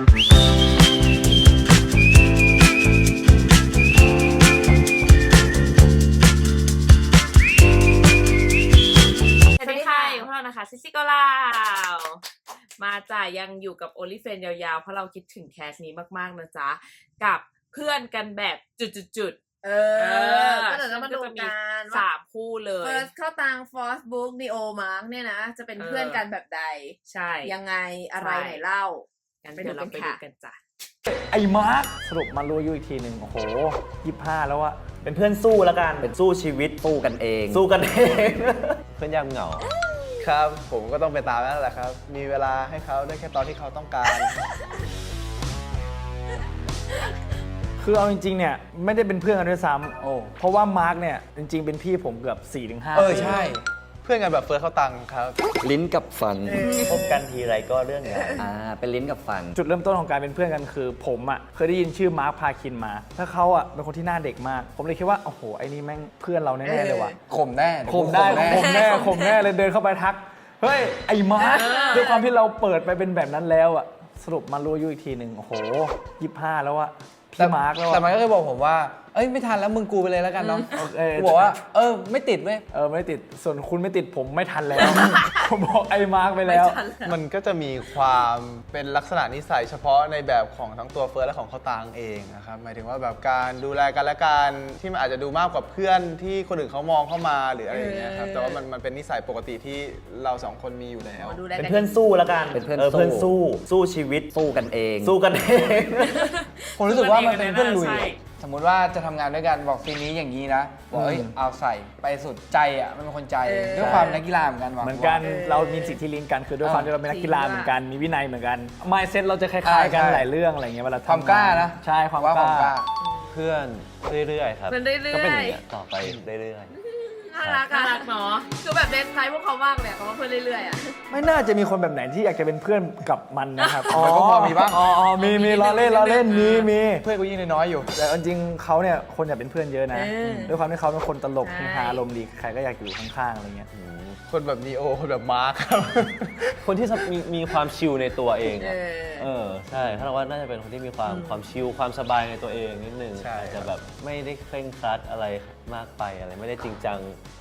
สวัสดีค่ะอยู่พวกเรานะคะซิซิโกลาวมาจ่ายังอยู่กับโอลิเฟนยาวๆ เพราะเราคิดถึงแคสนี้มากๆนะจ๊ะ กับเพื่อนกันแบบจุดๆเอๆอก็เดี๋ยวเรามาดูซึ่งจะกันสามคู่เลยเฟิร์สเข้าตังฟอสบุ๊กดีโอมาร์กเนี่ยนะ จะเป็นเออ เพื่อนกันแบบใด ใช่ ยังไงอะไรใช่ ไหนเล่า งั้นไปดูเดี๋ยวเรากันไปค่ะดูกันจ้ะไอ้มาร์คสรุปมารู้อายุอีกทีหนึ่งโอ้โหยี่ห้าแล้วอะเป็นเพื่อนสู้แล้วกันเป็นสู้ชีวิต สู้กันเอง สู้กันเอง เพื่อนยามเหงา ครับ ผมก็ต้องไปตามนั่นแหละครับ มีเวลาให้เขาได้แค่ตอนที่เขาต้องการ คือเอาจริงๆเนี่ยไม่ได้เป็นเพื่อนกันด้วยซ้โอ้ำเพราะว่ามาร์คเนี่ยจริงๆเป็นพี่ผมเกือบ4ี่ถึงห้าเออใช่เพื่อนกันแบบเฟิร์สเขาตังค์ครับ ลิ้นกับฟันพบกันทีไรก็เรื่องงานอ่าเป็นลิ้นกับฟัน จุดเริ่มต้นของการเป็นเพื่อนกันคือ ผมอะเคยได้ยินชื่อมาร์คพาคินมา ถ้าเขาอะเป็นคนที่หน้าเด็กมาก ผมเลยคิดว่าโอ้โหไอ้นี่แม่งเพื่อนเราแน่ๆเลยว่ะข่มแน่ข่มได้ข่มแน่ข่มแน่เลยเดินเข้าไปทักเฮ้ยไอ้มาร์คด้วยความที่เราเปิดไปเป็นแบบนั้นแล้วอะสรุปมารู้อายุอีกทีหนึ่งโอ้โหยี่ห้าแล้วอะแต่พี่มาร์คแล้วแต่อะมันก็เคยบอกผมว่าเอ้ยไม่ทันแล้วมึงกูไปเลยแล้วกันเนาะโอเคกูบอกว่า เออไม่ติดเว้ย เออไม่ติดส่วนคุณไม่ติดผมไม่ทันแล้ว ผมบอกไอ้มาร์คไปแล้ว มันก็จะมีความเป็นลักษณะนิสัยเฉพาะในแบบของทั้งตัวเฟิร์สและของเขาตังเองนะครับหมายถึงว่าแบบการดูแลกันและกันที่มันอาจจะดูมากกว่าเพื่อนที่คนอื่นเขามองเข้ามาหรืออะไรอย่างเงี้ยครับแต่ว่ามันมันเป็นนิสัยปกติที่เราสองคนมีอยู่แล้ว ดูแลเป็นกันเพื่อนสู้แล้วกันเป็นเพื่อนเพื่อนสู้สู้สู้ชีวิตสู้กันเองสู้กันเอง ผมรู้สึกว่ามันเป็นเพื่อนลุย ใช่ สมมุติว่าจะทำงานด้วยกันบอกซีนนี้อย่างนี้นะบอกเอ้ยอืมเอาใส่ไปสุดใจอะมันเป็นคนใจเออ ด้วยความนักกีฬาเหมือนกันว่ะเหมือนกันเรามีสิ่งที่ลิงก์กันคือด้วยความที่เราเป็นนักกีฬาเหมือนกันมีวินัยเหมือนกัน mindset เราจะคล้ายๆกันใช่หลายเรื่องอะไรเงี้ยเวลาทำความกล้านะ ใช่ความว่ากความกล้าล้า เพื่อนเรื่อยๆครับ เพื่อนเรื่อยๆ ก็เป็นอย่างเงี้ยต่อไปเรื่อย น่ารักน่าอะรักเนาะคือแบบเดนไซพวกเขามากเลยอะเขาว่าเพื่อนเรื่อยๆอะ ไม่น่าจะมีคนแบบไหนที่อยากจะเป็นเพื่อนกับมันนะครับมันก็พอมีบ้าง อ๋ออ๋อมีมีล้อเล่นล้อเล่นมีมี เพื่อนกูยิ่งน้อยๆอยู่ แต่เอาจริงๆเขาเนี่ยคนอยากเป็นเพื่อนเยอะนะ เออด้วยความที่เขาเป็นคนตลกใช่ เฮฮาอารมณ์ดีใครก็อยากอยู่ข้างๆอะไรเงี้ย คนแบบนีโอ คนแบบมาร์คครับๆคนที่มีมีความชิลในตัวเองเออะอ เออใช่ถ้าเราว่าน่าจะเป็นคนที่มีความความชิลความสบายในตัวเองนิดนึงใช่อาจจะแบบไม่ได้เคร่งครัดอะไรมากไปอะไรไม่ได้จริงจัง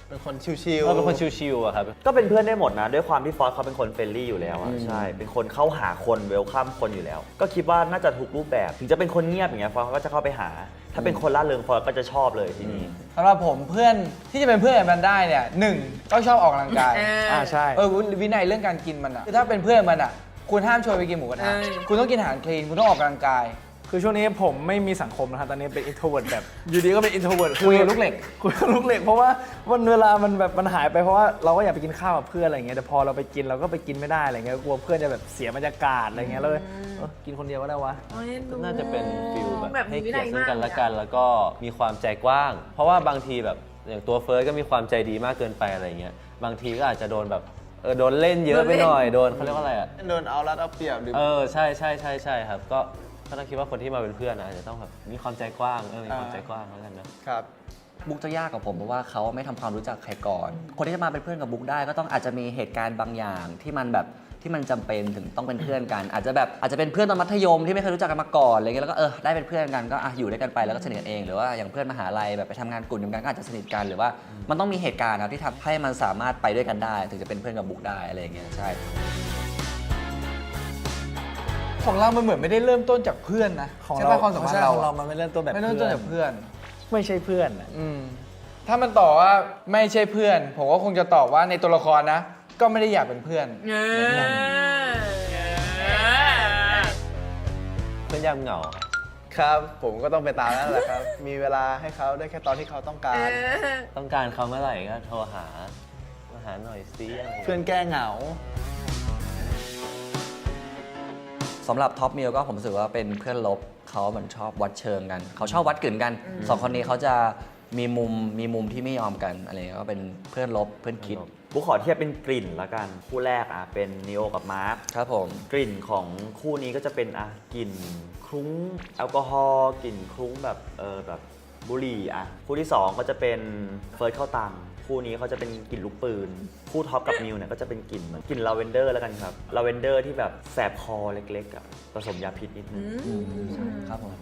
เป็นคนชิลเราเป็นคนชิลๆอะครับ ก็เป็นเพื่อนได้หมดนะ ด้วยความที่ฟอสเขาเป็นคนเฟรนลี่อยู่แล้วอะใช่ เป็นคนเข้าหาคนเวลคัมคนอยู่แล้ว ก็คิดว่าน่าจะถูกรูปแบบ ถึงจะเป็นคนเงียบอย่างเงี้ยฟอสเขาก็จะเข้าไปหา ถ้าเป็นคนล่าเริงฟอสก็จะชอบเลยที่นี่สำหรับผมเพื่อนที่จะเป็นเพื่อนกับมันได้เนี่ยหนึ่งต้องชอบออกกำลังกายเออออ่าใช่เออวินัยเรื่องการกินมันอะคือถ้าเป็นเพื่อนมันอะคุณห้ามชวนไปกินหมูกระทะเออคุณต้องกินอาหารคลีนคุณต้องออกกำลังกาย คือช่วงนี้ผมไม่มีสังคมนะครับตอนนี้เป็น introvert แบบอยู่ดีก็เป็น introvert คุยกับลูกเหล็กคุยกับลูกเหล็กเพราะว่าวันเวลามันแบบมันหายไปเพราะว่าเราก็อยากไปกินข้าวกับเพื่อนอะไรเงี้ยแต่พอเราไปกินเราก็ไปกินไม่ได้อะไรเงี้ยกลัวเพื่อนจะแบบเสียบรรยากาศอะไรเงี้ยเลยเออกินคนเดียวก็ได้วะ โอ้ยดูน่าจะเป็นฟิลแบบแบบให้มีวิเกียนัรยติซึ่งมากกันและเลยอะกันแล้วก็มีความใจกว้าง เพราะว่าบางทีแบบอย่างตัวเฟิร์สก็มีความใจดีมากเกินไปอะไรเงี้ยบางทีก็อาจจะโดนแบบเออโดนเล่นเยอะไปหน่อยโดนเขาเรียกว่าอะไรอะโดนเอารัดเอาเปรียบหรือ เออใช่ใช่ใช่ใช่ครับก็ ก็ต้องคิดว่าคนที่มาเป็นเพื่อนนะอาจจะต้องแบบมีความใจกว้างเออมีความใจกว้างแล้วกันนะ ครับ บุ๊กจะยากกับผมเพราะว่าเขาไม่ทำความรู้จักใครก่อน คนที่จะมาเป็นเพื่อนกับบุ๊กได้ก็ต้องอาจจะมีเหตุการณ์บางอย่างที่มันแบบที่มันจำเป็นถึงต้องเป็นเพื่อนกัน อาจจะแบบอาจจะเป็นเพื่อนตอนมัธยมที่ไม่เคยรู้จักกันมาก่อนอะไรเงี้ยแล้วก็เออได้เป็นเพื่อนกันก็อะอยู่ด้วยกันไปแล้วก็สนิทกันเองหรือว่าอย่างเพื่อนมหาลัยแบบไปทำงานกลุ่มเดียวกันก็อาจจะสนิทกันหรือว่า มันต้องมีเหตุการณ์ครับที่ทำให้มันสามารถไปด้วยกันได้ ถึงจะเป็นเพื่อนกับบุ๊กได้อะไรอย่างเงี้ยใช่ ของเรา มันเหมือนไม่ได้เริ่มต้นจากเพื่อนนะของใช่เราป่ะความสัมพันใช่ธ์เราของเราอะมันไม่เริ่มต้นแบบไม่เริ่มต้นจากเพื่อน ไม่ใช่เพื่อนอะอืม ถ้ามันตอบว่าไม่ใช่เพื่อน ผมก็คงจะตอบว่าในตัวละครนะ ก็ไม่ได้อยากเป็นเพื่อนเออเพื่อนยามเหงา ครับ ผมก็ต้องไปตามนั่นแหละครับ มีเวลาให้เขาได้แค่ตอนที่เขาต้องกาเอร อต้องการเขาเมื่อไหร่ก็โทรหามาหาหน่อยซิอะไรอย่างเงี้ย เพื่อนแก้เหงา สำหรับท็อปมิลก็ผมรู้สึกว่าเป็นเพื่อนลบเขาเหมือนชอบวัดเชิงกัน เขาชอบวัดกึ่นกันสองคนนี้เขาจะมีมุมมีมุมที่ไม่ยอมกันอะไรเงี้ยก็เป็นเพื่อนลบเพื่อนคิดบุ๊กขอเทียบเป็นกลิ่นละกัน คู่แรกอะเป็นนิโอกับมาร์คครับผมกลิ่นของคู่นี้ก็จะเป็นอะกลิ่นคลุ้งแอลกอฮอล์กลิ่นคลุ้งแบบเออแบบบุหรี่อะคู่ที่สองก็จะเป็นเฟิร์สเข้าตัง คคู่นี้เขาจะเป็นกลิ่นลูกปืน คู่ท็อปกับมิวเนี่ยก็จะเป็นกลิ่นเหมือนกลิ่นลาเวนเดอร์แล้วกันครับ ลาเวนเดอร์ที่แบบแสบคอเล็กๆอะผสมยาพิษนิดนึง ครับผม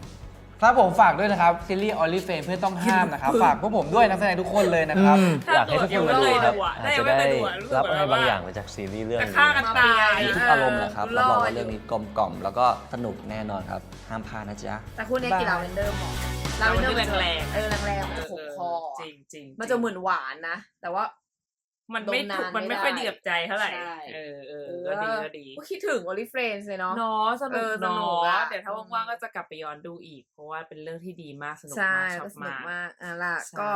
ครับผมฝากด้วยนะครับซีรีส์ออลิเฟนเพื่อนต้องห้ามนะครับ ฝากพวกผมด้วยนักแสดงทุกคนเลยนะครับอยากให้ทุกคนมาดูครับอาจจะได้รับอะไรบางอย่างมาจากซีรีส์เรื่องจะนี้ฆ่ากันตายมีทุกอารมณ์แหละครับรับรองว่าเรื่องนี้กลมกล่อมแล้วก็สนุกแน่นอนครับห้ามพลาดนะจ๊ะแต่คู่นี้กินลาเวนเดอร์เหมาะ ลาลาเวเวนนเดเดออร์ร์แรงๆ เออแรงๆมันจะขมคอจริงจริงๆมันจะเหมือนหวานนะ แต่ว่า มันไม่ดมนานถูกมันไม่ไม่ได้ค่อยดีกับใจเท่าไหร่ใช่ เออเออก็ดีก็ดีก็คิดถึงโอลิเฟรนส์เลยเนาะ เนาะสนุเอกอสนุเนากอะะเดี๋ยวถ้าว่างๆก็จะกลับไปย้อนดูอีก เพราะว่าเป็นเรื่องที่ดีมากสนุกใช่มากชอก็บสนุกมาก มากอะล่ะใช่ก็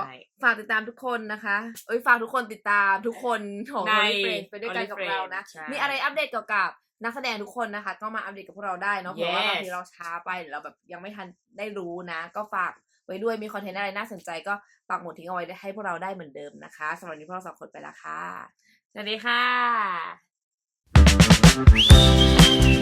ฝากติดตามทุกคนนะคะ เอ้ยฝากทุกคนติดตามทุกคนของ ในโอลิเฟรนส์ไปด้วยกันกับ Only เรานะ Friends ใช่ มีอะไรอัปเดตเกี่ยวกับ นักแสดงทุกคนนะคะ ก็มาอัปเดตกับพวกเราได้เนาะเพราะว่า Yes บางทีเราช้าไปหรือเราแบบยังไม่ทันได้รู้นะ ก็ฝากไว้ด้วยมีคอนเทนต์อะไรน่าสนใจก็ปักหมุดทิ้งเอาไว้ให้พวกเราได้เหมือนเดิมนะคะสำหรับวันนี้พวกเราสองคนไปละค่ะ สวัสดีค่ะ